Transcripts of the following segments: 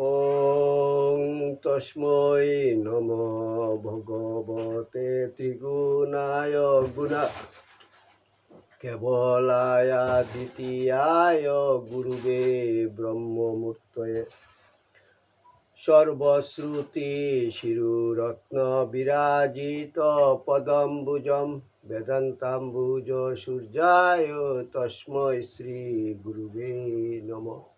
ওম তস্মৈ নম ভগবতে ত্রিগুণায় গুণা কেবলায়া দ্বিতীয় গুরুবে ব্রহ্মমূর্তয়ে সর্বশ্রুতি শিরুরত্ন বিরাজিত পদম্বুজম বেদান্তাম্বুজ সূর্যায় তস্মৈ শ্রী গুরুবে নমঃ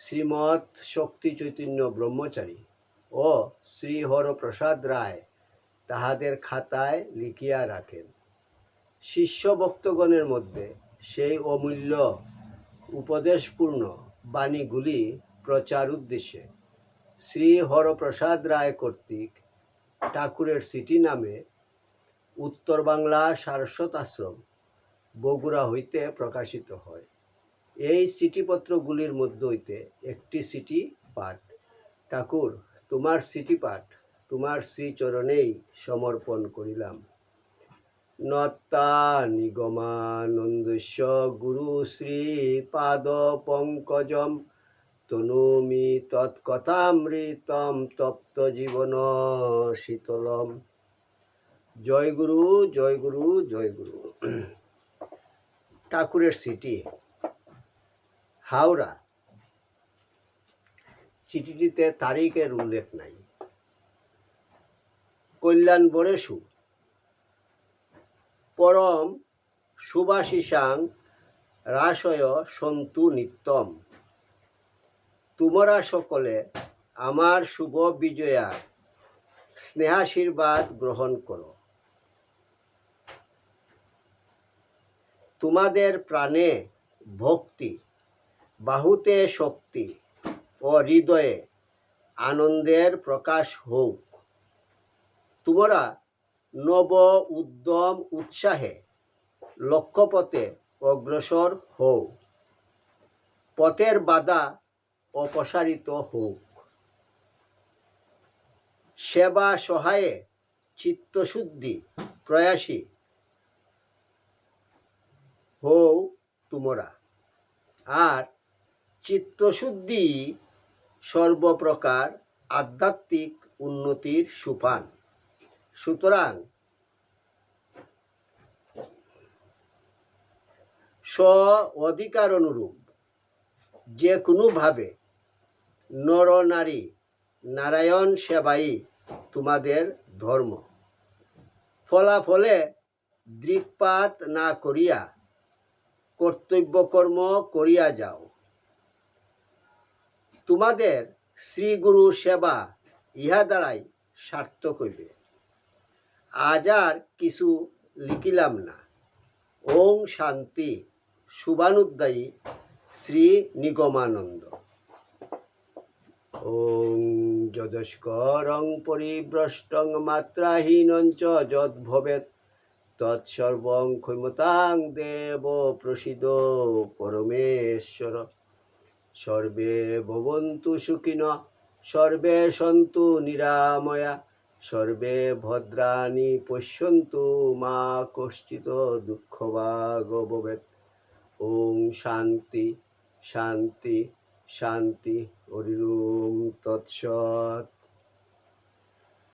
শ্রীমৎ শক্তি চৈতন্য ব্রহ্মচারী ও শ্রী হরপ্রসাদ রায় তাহাদের খাতায় লিখিয়া রাখেন। শিষ্য ভক্তগণের মধ্যে সেই অমূল্য উপদেশপূর্ণ বাণীগুলি প্রচার উদ্দেশ্যে শ্রী হরপ্রসাদ রায় কর্তৃক ঠাকুরের সিটি নামে উত্তর বাংলা সারস্বত আশ্রম বগুড়া হইতে প্রকাশিত হয়। এই চিঠিপত্রগুলির মধ্যে হইতে একটি চিঠি পাঠ। ঠাকুর, তোমার চিঠি পাঠ, তোমার শ্রীচরণেই সমর্পণ করিলাম। নত্তা নিগমানন্দস্য গুরু শ্রী পাদ পঙ্কজম, তনুমি তৎকথামৃতম তপ্ত জীবন শীতলম। জয় গুরু জয় গুরু জয় গুরু। ঠাকুরের সিটি হাওড়া। চিঠিটিতে তারিখের উল্লেখ নাই। কল্যাণ বরেশু পরম সুভাষিসাং রাসয় সন্তু নিত্যম। তোমরা সকলে আমার শুভ বিজয়ার স্নেহাশীর্বাদ গ্রহণ করো। তোমাদের প্রাণে ভক্তি। বাহুতে শক্তি ও হৃদয়ে আনন্দের প্রকাশ হোক। তোমরা নব উদ্যম উৎসাহে লক্ষ্যপথে অগ্রসর হও। পথের বাধা অপসারিত হোক। সেবা সহায়ে চিত্তশুদ্ধি প্রয়াসী হও তোমরা। আর চিত্তশুদ্ধি সর্বপ্রকার আধ্যাত্মিক উন্নতির সুপান সুতরাং স্ব অধিকার অনুরূপ যে কোনোভাবে নর নারী নারায়ণ সেবাই তোমাদের ধর্ম। ফলাফলে দৃকপাত না করিয়া কর্তব্যকর্ম করিয়া যাও। তোমাদের শ্রীগুরু সেবা ইহা দ্বারাই সার্থক হইবে। আজ আর কিছু লিখিলাম না। ওং শান্তি শুভানুদ্দায়ী শ্রী নিগমানন্দ। ওং যদস্করং পরিভ্রষ্টং মাত্রাহীনং চ যদ্ভবেৎ। তৎসর্বং ক্ষমতাং দেব প্রসিদ পরমেশ্বর। সর্বে ভবন্তু সুখিন, সর্বে সন্তু নিরাময়া, সর্বে ভদ্রাণী পশ্যন্তু মা কশ্চিত দুঃখভাগ ভবেৎ। ওং শান্তি শান্তি শান্তি হরিম তৎসৎ।